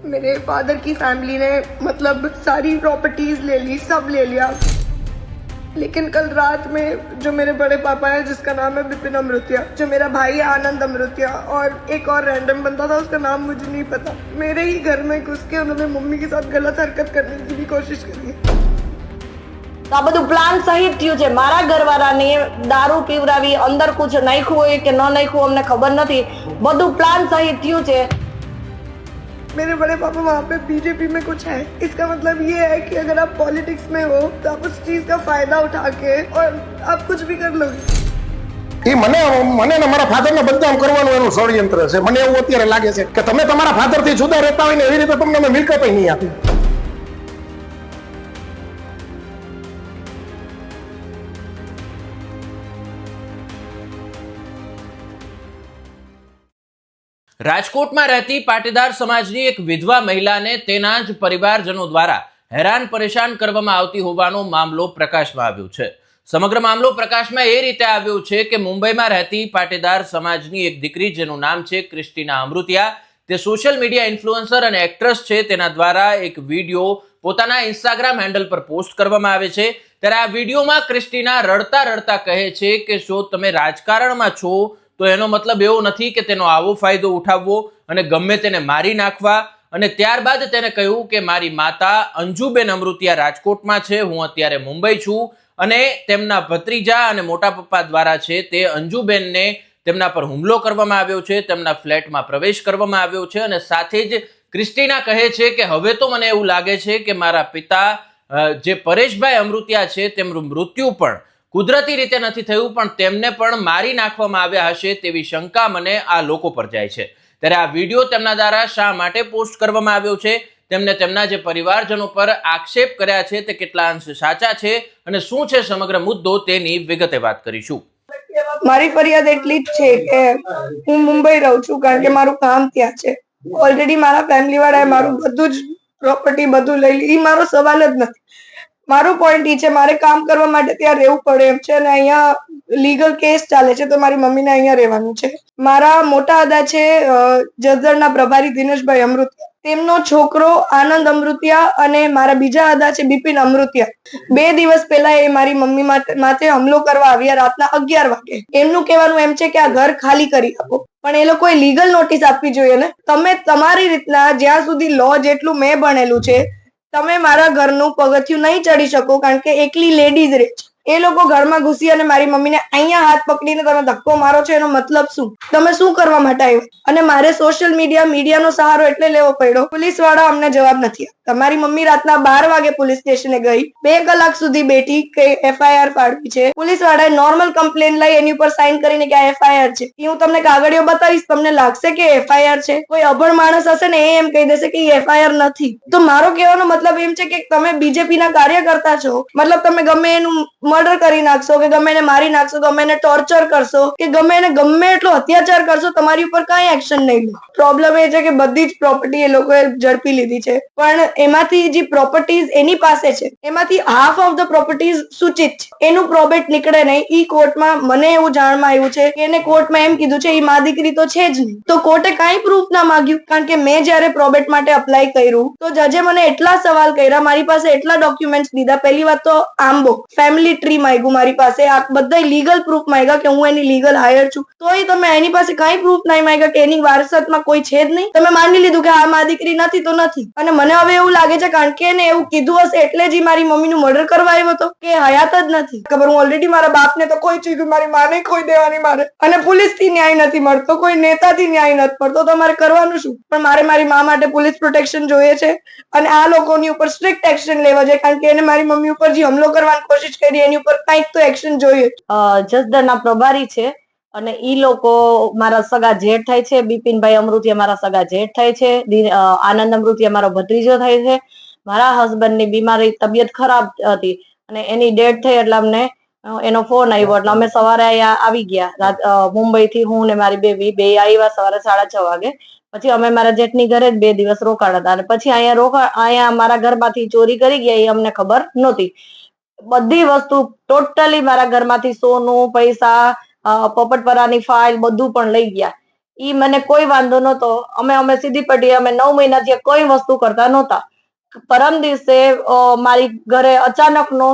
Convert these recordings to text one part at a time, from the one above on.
मेरे फादर की फैमिली ने मतलब सारी प्रॉपर्टीज ले ली सब ले लिया लेकिन कल रात में जो मेरे बड़े पापा है जिसका नाम है बिपिन अमृतिया जो मेरा भाई है आनंद अमृतिया और एक और रैंडम बंदा था उसका नाम मुझे नहीं पता मेरे ही घर में घुस के उन्होंने मम्मी के साथ गलत हरकत करने की भी कोशिश करी है તો આ બધું પ્લાન સહિત થયું છે મારા ઘરવાળાને દારૂ પીવડાવી અંદર કુછ નાખ્યું હોય કે ન નાખ્યું અમને ખબર નથી બધું પ્લાન સહિત થયું છે मेरे बड़े पापा वहाँ पे बीजेपी में कुछ है इसका मतलब ये है कि अगर आप पॉलिटिक्स में हो तो आप उस चीज का फायदा उठा के और आप कुछ भी कर लोगे એ મને મને ને મારા ફાધરને બદનામ કરવાનું એનું ષડયંત્ર છે મને એવું અત્યારે લાગે છે કે તમે તમારા ફાધરથી જુદા રહેતા હોય ને એવી રીતે તમને અમે મિલકત નહીં આપી રાજકોટમાં રહેતી પાટીદાર સમાજની એક વિધવા મહિલાને તેના જ પરિવારજનો દ્વારા હેરાન પરેશાન કરવામાં આવતી હોવાનો મામલો પ્રકાશમાં આવ્યો છે. સમગ્ર મામલો પ્રકાશમાં એ રીતે આવ્યો છે કે મુંબઈમાં રહેતી પાટીદાર સમાજની એક દીકરી જેનું નામ છે ક્રિસ્ટીના અમૃતિયા. તે સોશિયલ મીડિયા ઇન્ફ્લુઅન્સર અને એક્ટ્રેસ છે. તેના દ્વારા એક વીડિયો પોતાના ઇન્સ્ટાગ્રામ હેન્ડલ પર પોસ્ટ કરવામાં આવે છે. ત્યારે આ વિડીયોમાં ક્રિસ્ટીના રડતા રડતા કહે છે કે, જો તમે રાજકારણમાં છો તો એનો મતલબ એવો નથી કે તેનો આવો ફાયદો ઉઠાવવો અને ગમે તેને મારી નાખવા. અને ત્યારબાદ તેને કહ્યું કે મારી માતા અંજુબેન અમૃતિયા રાજકોટમાં છે, હું અત્યારે મુંબઈ છું. અને તેમના ભત્રીજા અને મોટા પપ્પા દ્વારા છે તે અંજુબેનને તેમના પર હુમલો કરવામાં આવ્યો છે, તેમના ફ્લેટમાં પ્રવેશ કરવામાં આવ્યો છે અને સાથે જ ક્રિસ્ટીના કહે છે કે હવે તો મને એવું લાગે છે કે મારા પિતા જે પરેશભાઈ અમૃતિયા છે, તેમનું મૃત્યુ પણ કુદરતી રીતે નથી થયું, પણ તેમને પણ મારી નાખવામાં આવ્યા હશે તેવી શંકા મને આ લોકો પર જાય છે. ત્યારે આ વીડિયો તેમના દ્વારા શા માટે પોસ્ટ કરવામાં આવ્યો છે? તેમને તેમના જે પરિવારજનો પર આક્ષેપ કર્યા છે તે કેટલા અંશ સાચા છે અને શું છે સમગ્ર મુદ્દો તેની વિગતે વાત કરીશું. મારી ફરિયાદ એટલી જ છે કે હું મુંબઈ રહું છું કારણ કે મારું કામ ત્યાં છે. ઓલરેડી મારા ફેમિલી વાળાએ મારું બધું જ પ્રોપર્ટી બધું લઈ લીધી. મારો સવાલ જ નથી. મારો પોઈન્ટ એ છે, મારે કામ કરવા માટે ત્યાં રહેવું પડે એમ છે અને અહીંયા લીગલ કેસ ચાલે છે, તો મારી મમ્મીને અહીંયા રહેવાનું છે. મારા મોટા દાદા છે જસદણના પ્રભારી દિનેશભાઈ અમૃતિયા. તેમનો છોકરો આનંદ અમૃતિયા અને મારા બીજા દાદા છે, બિપિન અમૃતિયા. બે દિવસ પહેલા એ મારી મમ્મી માથે હુમલો કરવા આવ્યા રાતના અગિયાર વાગે. એમનું કહેવાનું એમ છે કે આ ઘર ખાલી કરી આપો. પણ એ લોકોએ લીગલ નોટિસ આપવી જોઈએ ને. તમે તમારી રીતના જ્યાં સુધી લો જેટલું મેં ભણેલું છે તમે મારા ઘરનું પગથિયું નહીં ચડી શકો કારણ કે એકલી લેડીઝ રહે એ લોકો ઘરમાં ઘૂસી અને મારી મમ્મીને અહીંયા હાથ પકડીને તમે ધક્કો મારો છો એનો મતલબ શું? તમે શું કરવા માટે આવ્યો? અને મારે સોશિયલ મીડિયા મીડિયાનો સહારો એટલે લેવો પડ્યો. પોલીસવાળા અમને જવાબ નથી આપતા. તમારી મમ્મી રાતના બાર વાગે પોલીસ સ્ટેશને ગઈ. બે કલાક સુધી બેઠી કે એફઆઈઆર પાડવી છે. પોલીસ વાળાએ નોર્મલ કમ્પ્લેન લઈ એની ઉપર સાઇન કરીને કે આ એફઆઈઆર છે. હું તમને કાગળિયો બતાવીશ, તમને લાગશે કે એફઆઈઆર છે. કોઈ અભણ માણસ હશે ને એ એમ કહી દેશે કે એફઆઈઆર નથી. તો મારો કહેવાનો મતલબ એમ છે કે તમે બીજેપી ના કાર્યકર્તા છો. મતલબ તમે ગમે એનું મર્ડર કરી નાખશો કે ગમે એને મારી નાખશો, ગમે એને ટોર્ચર કરશો, કે ગમે એને ગમે એટલો અત્યાચાર કરશો, તમારી ઉપર કઈ એક્શન નહીં લો. પ્રોબ્લેમ એ છે કે બધી જ પ્રોપર્ટી એ લોકોએ ઝડપી લીધી છે. પણ એમાંથી જે પ્રોપર્ટીઝ એની પાસે છે, એમાંથી હાફ ઓફ ધ પ્રોપર્ટીઝ સૂચિત છે. એનું પ્રોબેટ નીકળે નહીં. ઈ કોર્ટમાં મને એવું જાણમાં આવ્યું છે કે એને કોર્ટમાં એમ કીધું છે, ઈ મા દીકરી તો છે જ નહીં. તો કોર્ટે કાંઈ પ્રૂફ ના માંગ્યું, કારણ કે મેં જ્યારે પ્રોબેટ માટે અપ્લાય કર્યું, તો જજે મને એટલા સવાલ કર્યા, મારી પાસે એટલા ડોક્યુમેન્ટ્સ દીધા. પહેલી વાત તો આંબો ફેમિલી ટ્રી માંગ્યું મારી પાસે. આ બધા લીગલ પ્રૂફ માંગ્યા કે હું એની લીગલ હાયર છું. તોય તમે એની પાસે કાંઈ પ્રૂફ નહીં માંગ્યા કે એની વારસતમાં કોઈ છે જ નહીં? તમે માની લીધું કે આ મા દીકરી નથી તો નથી. અને મને હવે એવું લાગે છે કારણ કે એને એવું કીધું હશે એટલે જ મારી મમ્મીનું મર્ડર કરવા આવ્યો હતો. કે હયાત જ નથી. ખબર, હું ઓલરેડી મારા બાપને તો કોઈ ચીજ, મારી માને કોઈ દેવાની મારે અને પોલીસથી ન્યાય નથી મળતો, કોઈ નેતાથી ન્યાય નથી મળતો, તો મારે કરવાનું શું? પણ મારે મારી મા માટે પોલીસ પ્રોટેક્શન જોઈએ છે અને આ લોકોની ઉપર સ્ટ્રિક્ટ એક્શન લેવા જોઈએ કારણ કે એને મારી મમ્મી ઉપર જે હમલો કરવાની કોશિશ કરી, એની ઉપર કંઈક તો એક્શન જોઈએ. જસદણના પ્રભારી છે. અને ઈ લોકો મારા સગા જેઠ થાય છે, બિપિનભાઈ અમૃતિયા મારા સગા જેઠ થાય છે આનંદ અમૃતિયા મારો ભત્રીજો થાય છે. મારા હસબન્ડની બીમારી તબિયત ખરાબ હતી અને એની ડેટ થઈ એટલે અમને એનો ફોન આવ્યો એટલે અમે સવારે અહીંયા આવી ગયા. મુંબઈ થી હું ને મારી બેબી બે આવ્યા સવારે સાડા છ વાગે. પછી અમે મારા જેઠની ઘરે જ બે દિવસ રોકાણ હતા અને પછી અહીંયા રોકા, અહીંયા મારા ઘરમાંથી ચોરી કરી ગયા એ અમને ખબર નહોતી. બધી વસ્તુ ટોટલી મારા ઘરમાંથી સોનું, પૈસા પોપટપરાની ફાઇલ બધું પણ લઈ ગયા. ઈ મને કોઈ વાંધો નહોતો. અમે અમે સીધી પડી અમે નવ મહિનાથી કોઈ વસ્તુ કરતા નહોતા. પરમ દિવસે મારી ઘરે અચાનક નો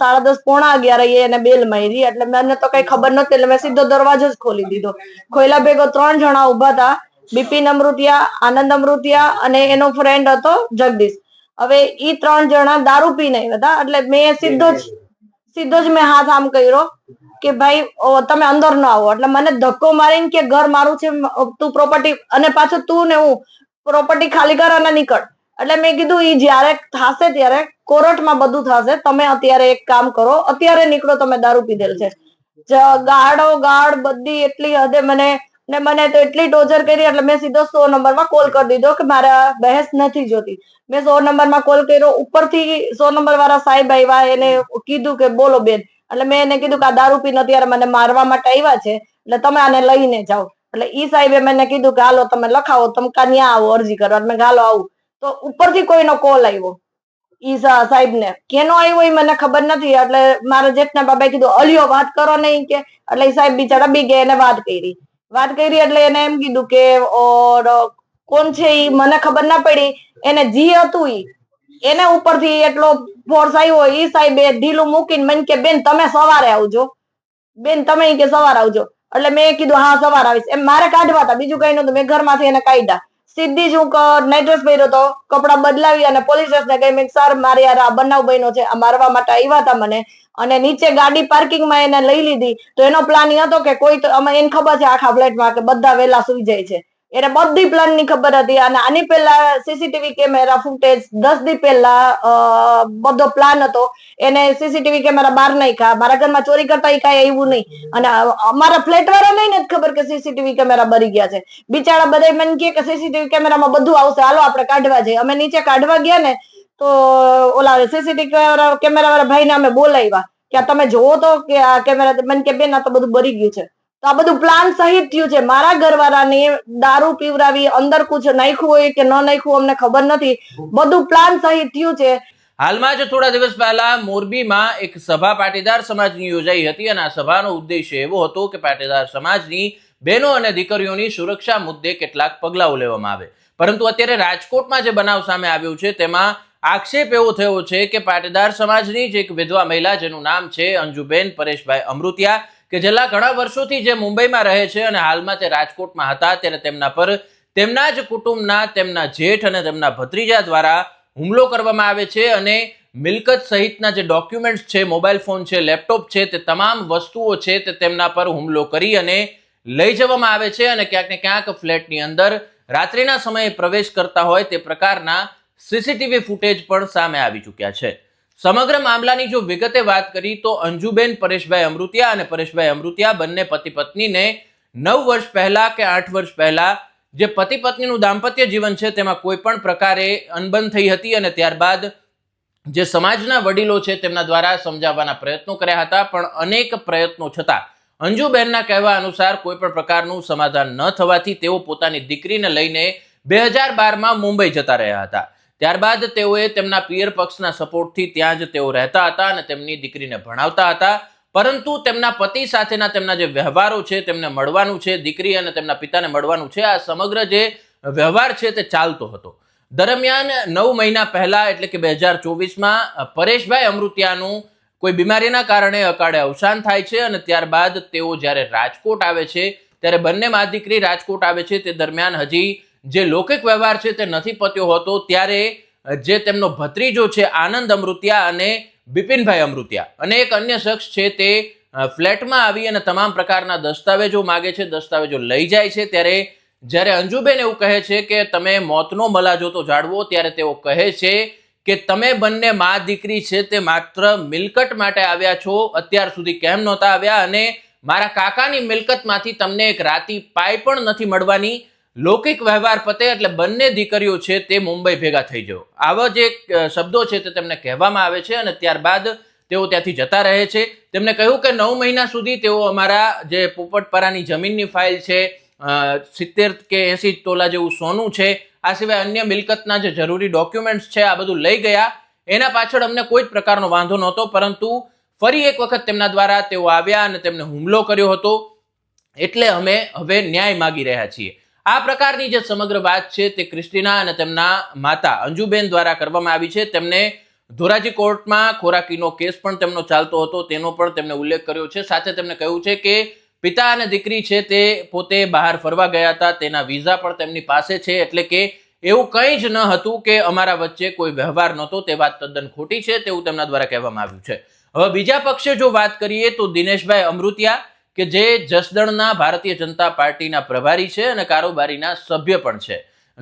સાડા દસ પોણા અગિયાર એને બેલ મારી. એટલે મને તો કઈ ખબર નહોતી. એટલે મેં સીધો દરવાજો જ ખોલી દીધો. ખોયલા ભેગો ત્રણ જણા ઊભા હતા. બિપિન અમૃતિયા, આનંદ અમૃતિયા અને એનો ફ્રેન્ડ હતો જગદીશ. હવે ઈ ત્રણ જણા દારૂ પીને નહીં હતા. એટલે મેં સીધો જ સીધો જ મેં હાથ આમ કર્યો કે ભાઈ તમે અંદર ન આવો. એટલે મને ધક્કો મારીને કે ઘર મારું છે તું પ્રોપર્ટી અને પાછું તું ને હું પ્રોપર્ટી ખાલી કર અને નીકળ. એટલે મેં કીધું, ઈ જ્યારે થશે ત્યારે કોર્ટમાં બધું થશે. તમે અત્યારે એક કામ કરો, અત્યારે નીકળો, તમે દારૂ પીધેલ છે. ગાળો ગાળ બધી એટલી હદે મને ને મને તો એટલી ટોર્ચર કરી એટલે મેં સીધો સો નંબરમાં કોલ કરી દીધો કે મારે બહેસ નથી જોતી. મેં સો નંબરમાં કોલ કર્યો, ઉપરથી સો નંબર વાળા સાહેબ આવ્યા, એને કીધું કે બોલો બેન. એટલે મેં એને કીધું કે આ દારૂ પીને અત્યારે મને મારવા માટે આવ્યા છે, એટલે તમે આને લઈને જાઓ. એટલે ઈ સાહેબે મને કીધું કે હાલો તમે લખાવો, તમે કા ન્યા આવો અરજી કરવા. મેં ગાલો આવું. તો ઉપરથી કોઈનો કોલ આવ્યો, ઈ સાહેબ ને કેનો આવ્યો એ મને ખબર નથી, એટલે મારા જેઠના બાબાએ કીધું, અલિયો, વાત કરો નહીં કે. એટલે સાહેબ બિચારા બી ગયા એને વાત કરી. વાત કરી એટલે એને એમ કીધું કે કોણ છે ઈ? મને ખબર ના પડી. એને જી હતું ઈ. એને ઉપરથી એટલો ફોર્સ આવ્યો ઈ સાહેબે ઢીલું મૂકીને મને કે, બેન, તમે સવારે આવજો. બેન, તમે કે સવારે આવજો. એટલે મેં કીધું, હા, સવારે આવીશ. એમ મારે કાઢવા હતા, બીજું કઈ નતું મેં ઘરમાંથી એને કાઢ્યા. સીધી જ હું નાઇટ ડ્રેસ પહેર્યો હતો કપડા બદલાવી અને પોલીસ સ્ટેશને ગઈ મેં સર, મારે યાર આ બનાવ બન્યો છે. આ મારવા માટે આવ્યા હતા મને. અને નીચે ગાડી પાર્કિંગમાં એને લઈ લીધી, તો એનો પ્લાન એ હતો કે કોઈ તો અમે એને ખબર છે આખા ફ્લેટમાં કે બધા વહેલા સુઈ જાય છે. એને બધી પ્લાનની ખબર હતી અને આની પહેલા સીસીટીવી કેમેરા ફૂટેજ દસ દી પહેલા બધો પ્લાન હતો. એને સીસીટીવી કેમેરા બહાર નાખ્યા. મારા ઘરમાં ચોરી કરતા એ કાંઈ આવ્યું નહીં. અને અમારા ફ્લેટ વાળા નહીં ને ખબર કે સીસીટીવી કેમેરા બરી ગયા છે. બિચારા બધા મને કે સીસીટીવી કેમેરામાં બધું આવશે. હાલો, આપણે કાઢવા જઈએ. અમે નીચે કાઢવા ગયા ને તો ઓલા સીસીટીવી કેમેરા વાળા ભાઈને અમે બોલાવ્યા કે તમે જોવો તો કે આ કેમેરા મને કે બેન આ તો બધું બરી ગયું છે. તો આ બધું પ્લાન સહિત થયું છે. મારા ઘરવાળાને દારૂ પીવડાવી, અંદર કુછ નાખ્યું હોય કે ન નાખ્યું અમને ખબર નથી. બધું પ્લાન સહિત થયું છે. હાલમાં જ થોડા દિવસ પહેલા મોરબીમાં એક સભા પાટીદાર સમાજની યોજાઈ હતી અને આ સભાનો ઉદ્દેશ્ય એવો હતો કે પાટીદાર સમાજની બહેનો અને દીકરીઓની સુરક્ષા મુદ્દે કેટલાક પગલાઓ લેવામાં આવે. પરંતુ અત્યારે રાજકોટમાં જે બનાવ સામે આવ્યો છે, તેમાં આક્ષેપ એવો થયો છે કે પાટીદાર સમાજની જ એક વિધવા મહિલા જેનું નામ છે અંજુબેન પરેશભાઈ અમૃતિયા, કે છેલ્લા ઘણા વર્ષોથી જે મુંબઈમાં રહે છે અને હાલમાં તે રાજકોટમાં હતા ત્યારે તેમના પર તેમના જ કુટુંબના, તેમના જેઠ અને તેમના ભત્રીજા દ્વારા હુમલો કરવામાં આવે છે અને મિલકત સહિતના જે ડોક્યુમેન્ટ્સ છે, મોબાઈલ ફોન છે, લેપટોપ છે, તે તમામ વસ્તુઓ છે તે તેમના પર હુમલો કરી અને લઈ જવામાં આવે છે અને ક્યાંક ને ક્યાંક ફ્લેટની અંદર રાત્રિના સમયે પ્રવેશ કરતા હોય તે પ્રકારના સીસીટીવી ફૂટેજ પણ સામે આવી ચૂક્યા છે. સમગ્ર મામલાની જો વિગતે વાત કરી તો અંજુબેન, પરેશભાઈ અમૃતિયા અને પરેશભાઈ અમૃતિયા બંને પતિ પત્નીને નવ વર્ષ પહેલા કે આઠ વર્ષ પહેલા જે પતિ પત્નીનું દાંપત્ય જીવન છે તેમાં કોઈ પણ પ્રકારે અનબન થઈ હતી અને ત્યારબાદ જે સમાજના વડીલો છે તેમના દ્વારા સમજાવવાના પ્રયત્નો કર્યા હતા, પણ અનેક પ્રયત્નો છતાં અંજુબેનના કહેવા અનુસાર કોઈ પણ પ્રકારનું સમાધાન ન થવાથી તેઓ પોતાની દીકરીને લઈને બે હજાર બારમાં મુંબઈ જતા રહ્યા હતા. ત્યારબાદ તેઓએ તેમના પિયર પક્ષના સપોર્ટથી ત્યાં જ તેઓ રહેતા હતા અને તેમની દીકરીને ભણાવતા હતા. પરંતુ તેમના પતિ સાથેના તેમના જે વ્યવહારો છે, તેમને મળવાનું છે, દીકરી અને તેમના પિતાને મળવાનું છે, આ સમગ્ર જે વ્યવહાર છે તે ચાલતો હતો. દરમિયાન નવ મહિના પહેલા એટલે કે બે હજાર ચોવીસમાં, પરેશભાઈ અમૃતિયાનું કોઈ બીમારીના કારણે અકાળે અવસાન થાય છે અને ત્યારબાદ તેઓ જ્યારે રાજકોટ આવે છે, ત્યારે બંને મા દીકરી રાજકોટ આવે છે, તે દરમિયાન હજી જે લૌકિક વ્યવહાર છે તે નથી પત્યો હોતો, ત્યારે જે તેમનો ભત્રીજો છે, આનંદ અમૃતિયા અને બિપિનભાઈ અમૃતિયા. અને એક અન્ય શખ્સ છે તે ફ્લેટમાં આવી અને તમામ પ્રકારના દસ્તાવેજો માગે છે, દસ્તાવેજો લઈ જાય છે. ત્યારે, જ્યારે અંજુબેન એવું કહે છે કે, તમે મોતનો મલાજો તો જાળવો, ત્યારે તેઓ કહે છે કે, તમે બંને મા દીકરી છે તે માત્ર મિલકત માટે આવ્યા છો, અત્યાર સુધી કેમ નહોતા આવ્યા અને મારા કાકાની મિલકતમાંથી તમને એક રાતી પાય પણ નથી મળવાની લૌકિક વ્યવહાર પતે એટલે બંને દીકરીઓ છે તે મુંબઈ ભેગા થઈ જાઓ. આવા જે શબ્દો છે તે તેમને કહેવામાં આવે છે અને ત્યારબાદ તેઓ ત્યાંથી જતા રહે છે. તેમને કહ્યું કે નવ મહિના સુધી તેઓ અમારા જે પોપટપરાની જમીનની ફાઇલ છે સિત્તેર કે એસી તોલા જેવું સોનું છે, આ સિવાય અન્ય મિલકતના જે જરૂરી ડોક્યુમેન્ટ્સ છે, આ બધું લઈ ગયા. એના પાછળ અમને કોઈ જ પ્રકારનો વાંધો નહોતો, પરંતુ ફરી એક વખત તેમના દ્વારા તેઓ આવ્યા અને તેમને હુમલો કર્યો હતો. એટલે અમે હવે ન્યાય માગી રહ્યા છીએ. આ પ્રકારની જે સમગ્ર વાત છે તે ક્રિસ્ટીના અને તેમના માતા અંજુબેન દ્વારા કરવામાં આવી છે. તેમને ધોરાજી કોર્ટમાં ખોરાકીનો કેસ પણ તેમનો ચાલતો હતો, તેનો પણ તેમણે ઉલ્લેખ કર્યો છે. સાથે તેમણે કહ્યું છે કે પિતા અને દીકરી છે તે પોતે બહાર ફરવા ગયા હતા, તેના વિઝા પણ તેમની પાસે છે. એટલે કે એવું કંઈ જ ન હતું કે અમારા વચ્ચે કોઈ વ્યવહાર નહોતો. તે વાત તદ્દન ખોટી છે તેવું તેમના દ્વારા કહેવામાં આવ્યું છે. હવે બીજા પક્ષે જો વાત કરીએ તો દિનેશભાઈ અમૃતિયા કે જે જસદણના ભારતીય જનતા પાર્ટીના પ્રભારી છે અને કારોબારીના સભ્ય પણ છે.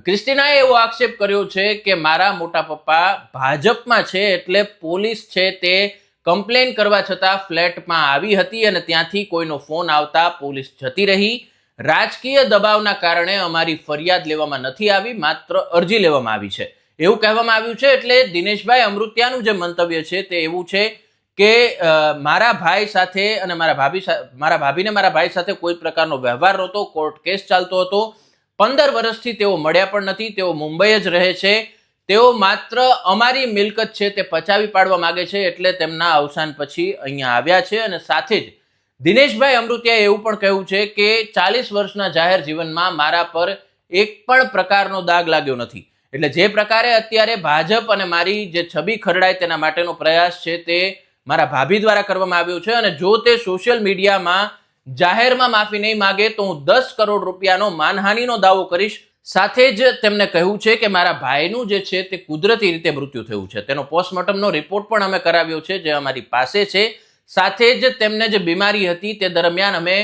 ક્રિસ્ટીનાએ એવો આક્ષેપ કર્યો છે કે મારા મોટા પપ્પા ભાજપમાં છે એટલે પોલીસ છે તે કમ્પ્લેન કરવા છતાં ફ્લેટમાં આવી હતી અને ત્યાંથી કોઈનો ફોન આવતા પોલીસ જતી રહી. રાજકીય દબાવના કારણે અમારી ફરિયાદ લેવામાં નથી આવી, માત્ર અરજી લેવામાં આવી છે. એવું કહેવામાં આવ્યું છે એટલે દિનેશભાઈ અમૃત્યાનું જે મંતવ્ય છે તે એવું છે કે મારા ભાઈ સાથે અને મારા ભાભી મારા ભાભીને મારા ભાઈ સાથે કોઈ પ્રકારનો વ્યવહાર નહોતો, કોર્ટ કેસ ચાલતો હતો. પંદર વર્ષથી તેઓ મળ્યા પણ નથી, તેઓ મુંબઈ જ રહે છે. તેઓ માત્ર અમારી મિલકત છે તે પચાવી પાડવા માગે છે એટલે તેમના અવસાન પછી અહીંયા આવ્યા છે અને સાથે જ દિનેશભાઈ અમૃતિયાએ એવું પણ કહ્યું છે કે, ચાલીસ વર્ષના જાહેર જીવનમાં મારા પર એક પણ પ્રકારનો દાગ લાગ્યો નથી. એટલે જે પ્રકારે અત્યારે ભાજપ અને મારી જે છબી ખરડાય તેના માટેનો પ્રયાસ છે તે મારા ભાભી દ્વારા કરવામાં આવ્યું છે અને જો તે સોશિયલ મીડિયામાં જાહેરમાં માફી નહીં માગે તો હું દસ કરોડ રૂપિયાનો માનહાનિનો દાવો કરીશ. સાથે જ તેમને કહ્યું છે કે મારા ભાઈનું જે છે તે કુદરતી રીતે મૃત્યુ થયું છે. તેનો પોસ્ટમોર્ટમનો રિપોર્ટ પણ અમે કરાવ્યો છે, જે અમારી પાસે છે. સાથે જ તેમને જે બીમારી હતી તે દરમિયાન અમે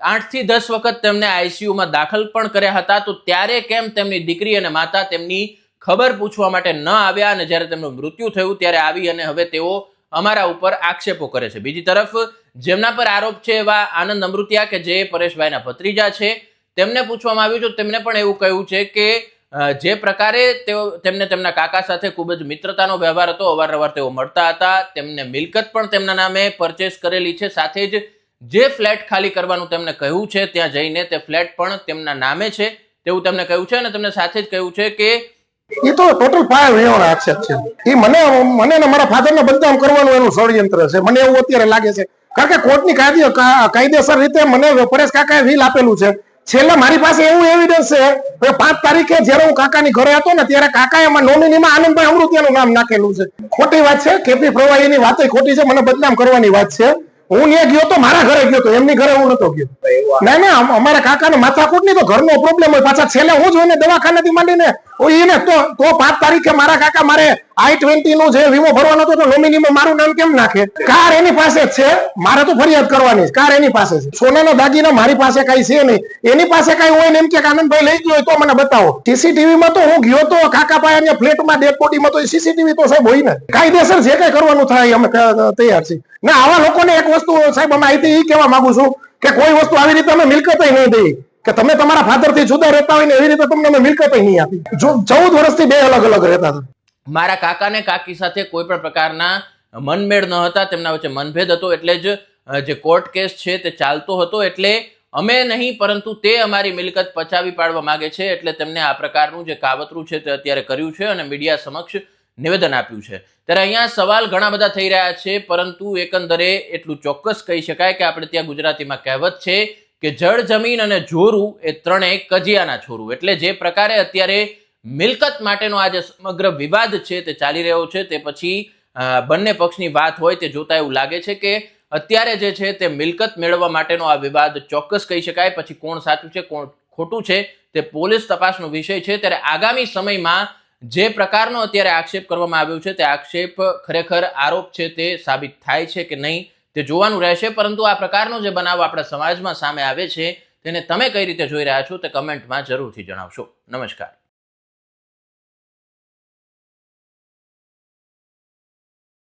આઠથી દસ વખત તેમને આઈસીયુમાં દાખલ પણ કર્યા હતા. તો ત્યારે કેમ તેમની દીકરી અને માતા તેમની ખબર પૂછવા માટે ન આવ્યા અને જ્યારે તેમનું મૃત્યુ થયું ત્યારે આવી અને હવે તેઓ અમારા ઉપર આક્ષેપો કરે છે. બીજી તરફ, જેમના પર આરોપ છે એવા આનંદ અમૃતિયા કે જે પરેશભાઈના ભત્રીજા છે, તેમને પૂછવામાં આવ્યું છે, તેમને પણ એવું કહ્યું છે કે જે પ્રકારે તેઓ, તેમને તેમના કાકા સાથે ખૂબ જ મિત્રતાનો વ્યવહાર હતો, અવારનવાર તેઓ મળતા હતા, તેમને મિલકત પણ તેમના નામે પરચેસ કરેલી છે, સાથે જ જે ફ્લેટ ખાલી કરવાનું તેમને કહ્યું છે, ત્યાં જઈને તે ફ્લેટ પણ તેમના નામે છે, તેવું તેમને કહ્યું છે અને તેમને સાથે જ કહ્યું છે કે એ તો ટોટલ ફાયર વેવાનો આક્ષેપ છે. એ મને મને ને મારા ફાધરને બદનામ કરવાનું એનું ષડયંત્ર છે. મને એવું અત્યારે લાગે છે. કારણ કે કોર્ટની કાયદે કાયદેસર રીતે મને પરેશ કાકાએ વીલ આપેલું છે. છેલ્લે મારી પાસે એવું એવિડન્સ છે કે પાંચ તારીખે જ્યારે હું કાકાની ઘરે હતો ને, ત્યારે કાકાએ એમાં નોમિનીમાં આનંદભાઈ અમૃતિયાનું નામ નાખેલું છે. ખોટી વાત છે. કેપી પ્રવાહીની વાત ખોટી છે. મને બદનામ કરવાની વાત છે. હું ત્યાં ગયો તો મારા ઘરે ગયો તો એમની ઘરે હું નતો ગયો. ના ના અમ- અમારા કાકાને માથાકૂટ નહીં તો ઘરનો પ્રોબ્લેમ હોય. પાછા છેલ્લે હું જોઈને દવાખાનેથી માંડીને એને તો તો પાંચ તારીખે મારા કાકા મારે આઈ ટ્વેન્ટી નું જે વીમો ભરવાનો હતો તો નોમિનીમાં મારું નામ કેમ નાખે? કાર એની પાસે જ છે. મારે તો ફરિયાદ કરવાની કાર એની પાસે છે. સોનાનો દાગીના મારી પાસે કઈ છે નહીં. એની પાસે કઈ હોય ને એમ કે આનંદભાઈ લઈ ગયો હોય તો મને બતાવો. સીસીટીવી માં તો હું ગયો તો કાકા પાસે ફ્લેટમાં ડેડ બોડીમાં તો સીસીટીવી તો સાહેબ હોય ને. કાયદેસર જે કઈ કરવાનું થાય અમે તૈયાર છીએ. ના આવા લોકોને એક વસ્તુ સાહેબ અમે ઈ કહેવા માંગુ છું કે કોઈ વસ્તુ આવી રીતે અમે મિલકત નહીં દઈ કે તમે તમારા ફાધરથી જુદા રહેતા હોય ને એવી રીતે તમને અમે મિલકત નહીં આપી. ચૌદ વર્ષથી બે અલગ અલગ રહેતા હતા. મારા કાકાને કાકી સાથે કોઈ પણ પ્રકારના મનમેળ ન હતા, તેમના વચ્ચે મનભેદ હતો, એટલે જ જે કોર્ટ કેસ છે તે ચાલતો હતો, એટલે અમે નહીં, પરંતુ તે અમારી મિલકત પચાવી પાડવા માગે છે, એટલે તેમને આ પ્રકારનું જે કાવતરું છે તે અત્યારે કર્યું છે અને મીડિયા સમક્ષ નિવેદન આપ્યું છે. ત્યારે અહીંયા સવાલ ઘણા બધા થઈ રહ્યા છે, પરંતુ એકંદરે એટલું ચોક્કસ કહી શકાય કે આપણે ત્યાં ગુજરાતીમાં કહેવત છે કે જળ, જમીન અને જોરું એ ત્રણેય કજિયાના છોરું. એટલે જે પ્રકારે અત્યારે મિલકત માટેનો આ જે સમગ્ર વિવાદ છે તે ચાલી રહ્યો છે, તે પછી બંને પક્ષની વાત હોય તે જોતા એવું લાગે છે કે અત્યારે જે છે તે મિલકત મેળવવા માટેનો આ વિવાદ ચોક્કસ કહી શકાય. પછી કોણ સાચું છે, કોણ ખોટું છે તે પોલીસ તપાસનો વિષય છે. ત્યારે આગામી સમયમાં જે પ્રકારનો અત્યારે આક્ષેપ કરવામાં આવ્યો છે તે આક્ષેપ ખરેખર આરોપ છે તે સાબિત થાય છે કે નહીં તે જોવાનું રહેશે, પરંતુ આ પ્રકારનો જે બનાવ આપણા સમાજમાં સામે આવે છે તેને તમે કઈ રીતે જોઈ રહ્યા છો તે કમેન્ટમાં જરૂરથી જણાવશો. નમસ્કાર.